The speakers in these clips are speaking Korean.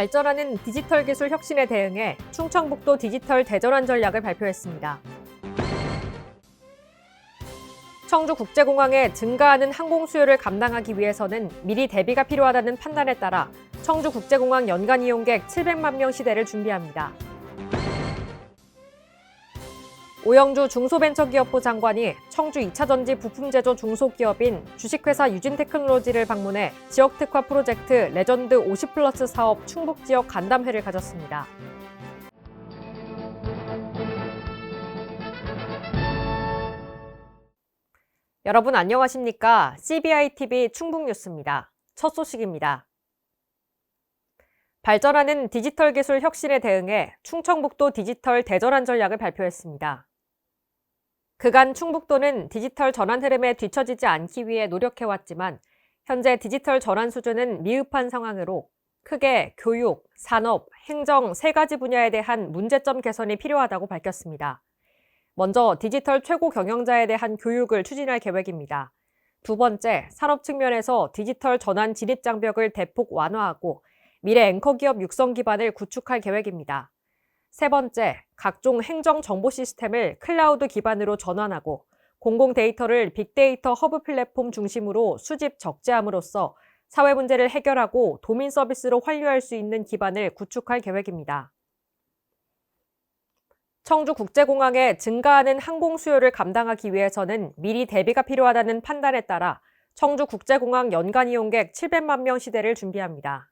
발전하는 디지털 기술 혁신에 대응해 충청북도 디지털 대전환 전략을 발표했습니다. 청주국제공항의 증가하는 항공 수요를 감당하기 위해서는 미리 대비가 필요하다는 판단에 따라 청주국제공항 연간 이용 객 700만 명 시대를 준비합니다. 오영주 중소벤처기업부 장관이 청주 2차전지 부품제조 중소기업인 주식회사 유진테크놀로지를 방문해 지역특화 프로젝트 레전드 50플러스 사업 충북지역 간담회를 가졌습니다. 여러분 안녕하십니까? CBI-TV 충북 뉴스입니다. 첫 소식입니다. 발전하는 디지털 기술 혁신에 대응해 충청북도 디지털 대전환 전략을 발표했습니다. 그간 충북도는 디지털 전환 흐름에 뒤처지지 않기 위해 노력해왔지만 현재 디지털 전환 수준은 미흡한 상황으로 크게 교육, 산업, 행정 세 가지 분야에 대한 문제점 개선이 필요하다고 밝혔습니다. 먼저 디지털 최고 경영자에 대한 교육을 추진할 계획입니다. 두 번째, 산업 측면에서 디지털 전환 진입 장벽을 대폭 완화하고 미래 앵커 기업 육성 기반을 구축할 계획입니다. 세 번째, 각종 행정 정보 시스템을 클라우드 기반으로 전환하고 공공 데이터를 빅데이터 허브 플랫폼 중심으로 수집 적재함으로써 사회 문제를 해결하고 도민 서비스로 환류할 수 있는 기반을 구축할 계획입니다. 청주 국제공항의 증가하는 항공 수요를 감당하기 위해서는 미리 대비가 필요하다는 판단에 따라 청주 국제공항 연간 이용객 700만 명 시대를 준비합니다.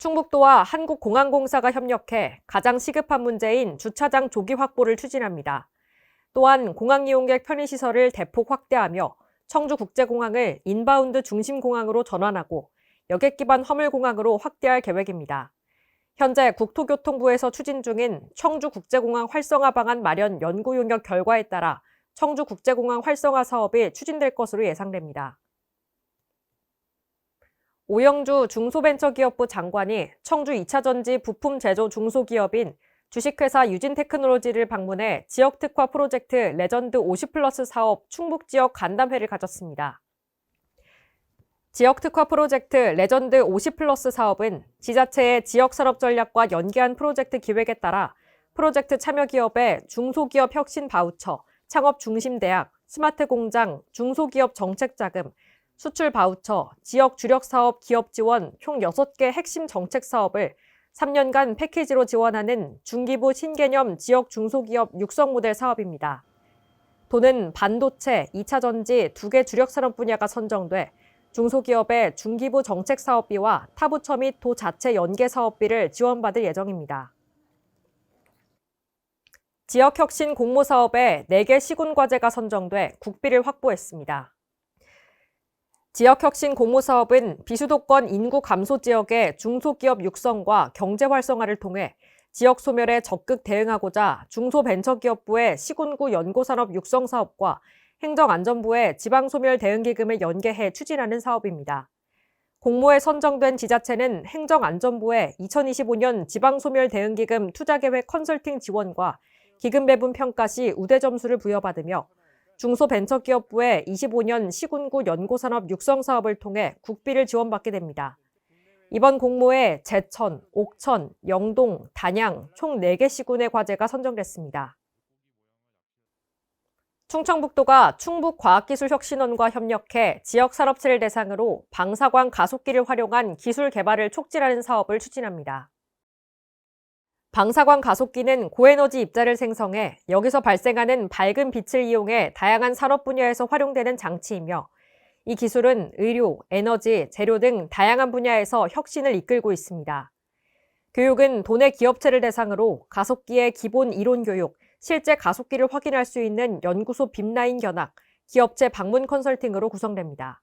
충북도와 한국공항공사가 협력해 가장 시급한 문제인 주차장 조기 확보를 추진합니다. 또한 공항 이용객 편의시설을 대폭 확대하며 청주국제공항을 인바운드 중심공항으로 전환하고 여객 기반 화물공항으로 확대할 계획입니다. 현재 국토교통부에서 추진 중인 청주국제공항 활성화 방안 마련 연구 용역 결과에 따라 청주국제공항 활성화 사업이 추진될 것으로 예상됩니다. 오영주 중소벤처기업부 장관이 청주 2차전지 부품 제조 중소기업인 주식회사 유진테크놀로지를 방문해 지역특화 프로젝트 레전드 50플러스 사업 충북지역 간담회를 가졌습니다. 지역특화 프로젝트 레전드 50플러스 사업은 지자체의 지역산업 전략과 연계한 프로젝트 기획에 따라 프로젝트 참여 기업의 중소기업 혁신 바우처, 창업 중심대학, 스마트 공장, 중소기업 정책 자금, 수출 바우처, 지역 주력 사업 기업 지원 총 6개 핵심 정책 사업을 3년간 패키지로 지원하는 중기부 신개념 지역 중소기업 육성 모델 사업입니다. 도는 반도체, 2차 전지 두 개 주력 산업 분야가 선정돼 중소기업의 중기부 정책 사업비와 타부처 및 도 자체 연계 사업비를 지원받을 예정입니다. 지역혁신 공모 사업에 4개 시군 과제가 선정돼 국비를 확보했습니다. 지역혁신 공모사업은 비수도권 인구 감소 지역의 중소기업 육성과 경제 활성화를 통해 지역 소멸에 적극 대응하고자 중소벤처기업부의 시군구 연고산업 육성 사업과 행정안전부의 지방소멸 대응기금을 연계해 추진하는 사업입니다. 공모에 선정된 지자체는 행정안전부의 2025년 지방소멸 대응기금 투자계획 컨설팅 지원과 기금 배분 평가 시 우대 점수를 부여받으며 중소벤처기업부의 25년 시군구 연고산업 육성 사업을 통해 국비를 지원받게 됩니다. 이번 공모에 제천, 옥천, 영동, 단양 총 4개 시군의 과제가 선정됐습니다. 충청북도가 충북과학기술혁신원과 협력해 지역 산업체를 대상으로 방사광 가속기를 활용한 기술 개발을 촉진하는 사업을 추진합니다. 방사광 가속기는 고에너지 입자를 생성해 여기서 발생하는 밝은 빛을 이용해 다양한 산업 분야에서 활용되는 장치이며 이 기술은 의료, 에너지, 재료 등 다양한 분야에서 혁신을 이끌고 있습니다. 교육은 도내 기업체를 대상으로 가속기의 기본 이론 교육, 실제 가속기를 확인할 수 있는 연구소 빔라인 견학, 기업체 방문 컨설팅으로 구성됩니다.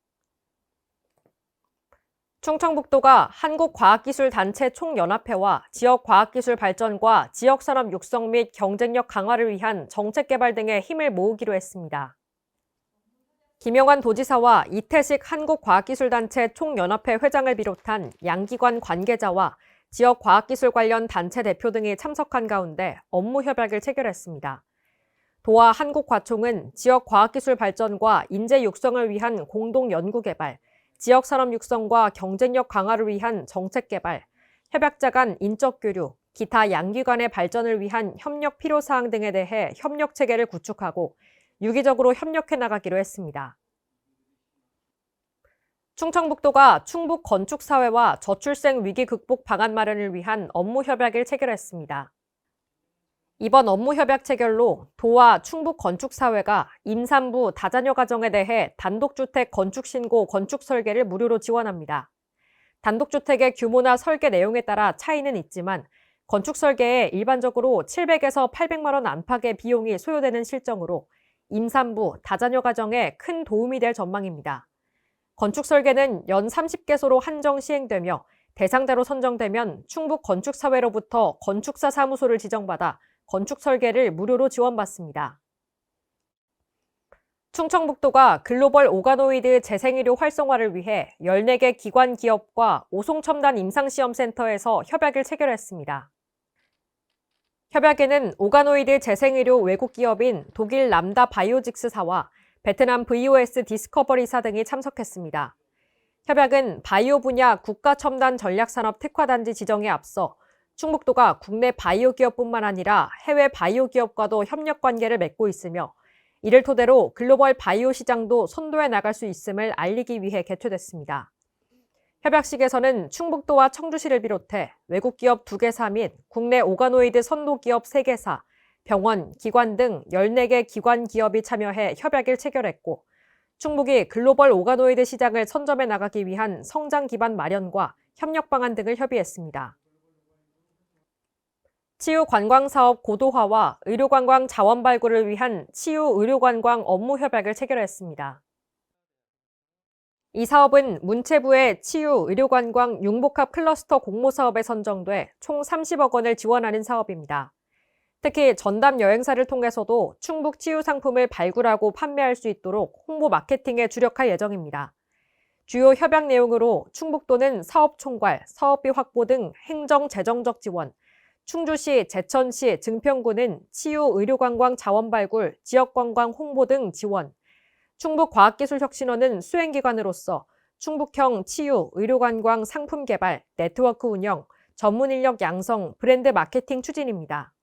충청북도가 한국과학기술단체 총연합회와 지역과학기술 발전과 지역산업 육성 및 경쟁력 강화를 위한 정책 개발 등의 힘을 모으기로 했습니다. 김영환 도지사와 이태식 한국과학기술단체 총연합회 회장을 비롯한 양기관 관계자와 지역 과학기술 관련 단체 대표 등이 참석한 가운데 업무 협약을 체결했습니다. 도와 한국과총은 지역 과학기술 발전과 인재 육성을 위한 공동 연구 개발, 지역 산업 육성과 경쟁력 강화를 위한 정책 개발, 협약자 간 인적 교류, 기타 양기관의 발전을 위한 협력 필요 사항 등에 대해 협력 체계를 구축하고 유기적으로 협력해 나가기로 했습니다. 충청북도가 충북 건축사회와 저출생 위기 극복 방안 마련을 위한 업무 협약을 체결했습니다. 이번 업무 협약 체결로 도와 충북 건축사회가 임산부 다자녀 가정에 대해 단독주택 건축 신고 건축 설계를 무료로 지원합니다. 단독주택의 규모나 설계 내용에 따라 차이는 있지만 건축 설계에 일반적으로 700에서 800만 원 안팎의 비용이 소요되는 실정으로 임산부, 다자녀 가정에 큰 도움이 될 전망입니다. 건축 설계는 연 30개소로 한정 시행되며 대상자로 선정되면 충북 건축사회로부터 건축사 사무소를 지정받아 건축 설계를 무료로 지원받습니다. 충청북도가 글로벌 오가노이드 재생의료 활성화를 위해 14개 기관 기업과 오송첨단 임상시험센터에서 협약을 체결했습니다. 협약에는 오가노이드 재생의료 외국 기업인 독일 람다 바이오직스사와 베트남 VOS 디스커버리사 등이 참석했습니다. 협약은 바이오 분야 국가 첨단 전략산업 특화단지 지정에 앞서 충북도가 국내 바이오 기업뿐만 아니라 해외 바이오 기업과도 협력 관계를 맺고 있으며 이를 토대로 글로벌 바이오 시장도 선도해 나갈 수 있음을 알리기 위해 개최됐습니다. 협약식에서는 충북도와 청주시를 비롯해 외국 기업 2개사 및 국내 오가노이드 선도 기업 3개사, 병원, 기관 등 14개 기관 기업이 참여해 협약을 체결했고 충북이 글로벌 오가노이드 시장을 선점해 나가기 위한 성장 기반 마련과 협력 방안 등을 협의했습니다. 치유 관광 사업 고도화와 의료 관광 자원 발굴을 위한 치유 의료 관광 업무 협약을 체결했습니다. 이 사업은 문체부의 치유 의료 관광 융복합 클러스터 공모 사업에 선정돼 총 30억 원을 지원하는 사업입니다. 특히 전담 여행사를 통해서도 충북 치유 상품을 발굴하고 판매할 수 있도록 홍보 마케팅에 주력할 예정입니다. 주요 협약 내용으로 충북도는 사업 총괄, 사업비 확보 등 행정 재정적 지원, 충주시, 제천시, 증평구는 치유 의료관광 자원 발굴, 지역관광 홍보 등 지원, 충북과학기술혁신원은 수행기관으로서 충북형 치유 의료관광 상품 개발, 네트워크 운영, 전문 인력 양성, 브랜드 마케팅 추진입니다.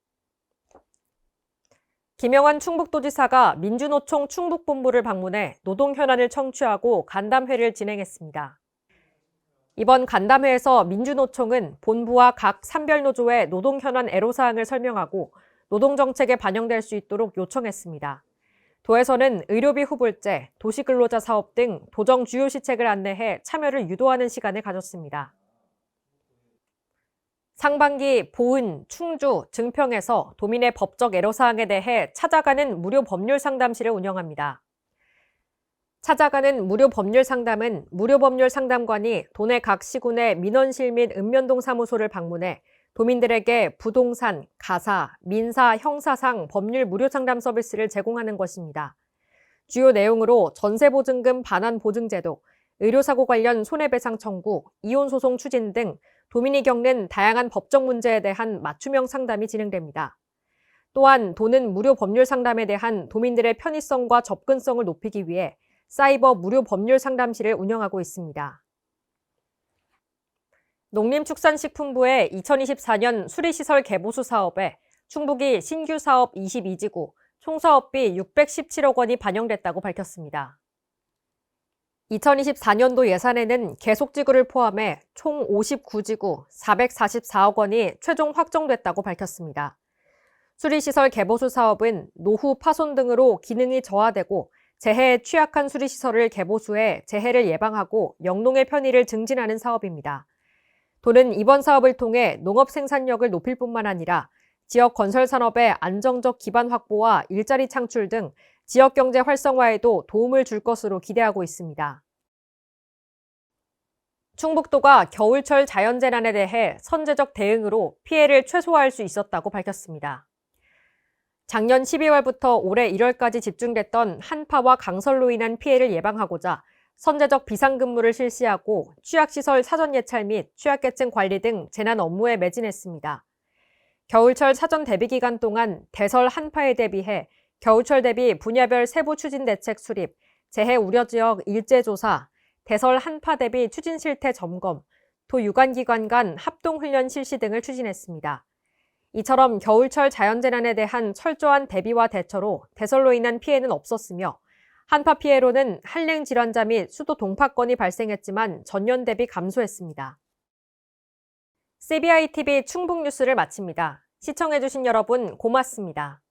김영환 충북도지사가 민주노총 충북본부를 방문해 노동 현안을 청취하고 간담회를 진행했습니다. 이번 간담회에서 민주노총은 본부와 각 산별노조의 노동 현안 애로사항을 설명하고 노동정책에 반영될 수 있도록 요청했습니다. 도에서는 의료비 후불제, 도시근로자 사업 등 도정 주요 시책을 안내해 참여를 유도하는 시간을 가졌습니다. 상반기 보은, 충주, 증평에서 도민의 법적 애로사항에 대해 찾아가는 무료 법률 상담실을 운영합니다. 찾아가는 무료 법률 상담은 무료 법률 상담관이 도내 각 시군의 민원실 및 읍면동 사무소를 방문해 도민들에게 부동산, 가사, 민사, 형사상 법률 무료 상담 서비스를 제공하는 것입니다. 주요 내용으로 전세보증금 반환 보증제도, 의료사고 관련 손해배상 청구, 이혼소송 추진 등 도민이 겪는 다양한 법적 문제에 대한 맞춤형 상담이 진행됩니다. 또한 도는 무료 법률 상담에 대한 도민들의 편의성과 접근성을 높이기 위해 사이버 무료 법률 상담실을 운영하고 있습니다. 농림축산식품부의 2024년 수리시설 개보수 사업에 충북이 신규 사업 22지구, 총 사업비 617억 원이 반영됐다고 밝혔습니다. 2024년도 예산에는 계속지구를 포함해 총 59지구 444억 원이 최종 확정됐다고 밝혔습니다. 수리시설 개보수 사업은 노후 파손 등으로 기능이 저하되고 재해에 취약한 수리시설을 개보수해 재해를 예방하고 영농의 편의를 증진하는 사업입니다. 도는 이번 사업을 통해 농업 생산력을 높일 뿐만 아니라 지역 건설 산업의 안정적 기반 확보와 일자리 창출 등 지역 경제 활성화에도 도움을 줄 것으로 기대하고 있습니다. 충북도가 겨울철 자연재난에 대해 선제적 대응으로 피해를 최소화할 수 있었다고 밝혔습니다. 작년 12월부터 올해 1월까지 집중됐던 한파와 강설로 인한 피해를 예방하고자 선제적 비상근무를 실시하고 취약시설 사전 예찰 및 취약계층 관리 등 재난 업무에 매진했습니다. 겨울철 사전 대비 기간 동안 대설 한파에 대비해 겨울철 대비 분야별 세부 추진 대책 수립, 재해 우려 지역 일제 조사, 대설 한파 대비 추진 실태 점검, 도 유관기관 간 합동 훈련 실시 등을 추진했습니다. 이처럼 겨울철 자연재난에 대한 철저한 대비와 대처로 대설로 인한 피해는 없었으며 한파 피해로는 한랭 질환자 및 수도 동파권이 발생했지만 전년 대비 감소했습니다. CBI TV 충북 뉴스를 마칩니다. 시청해주신 여러분 고맙습니다.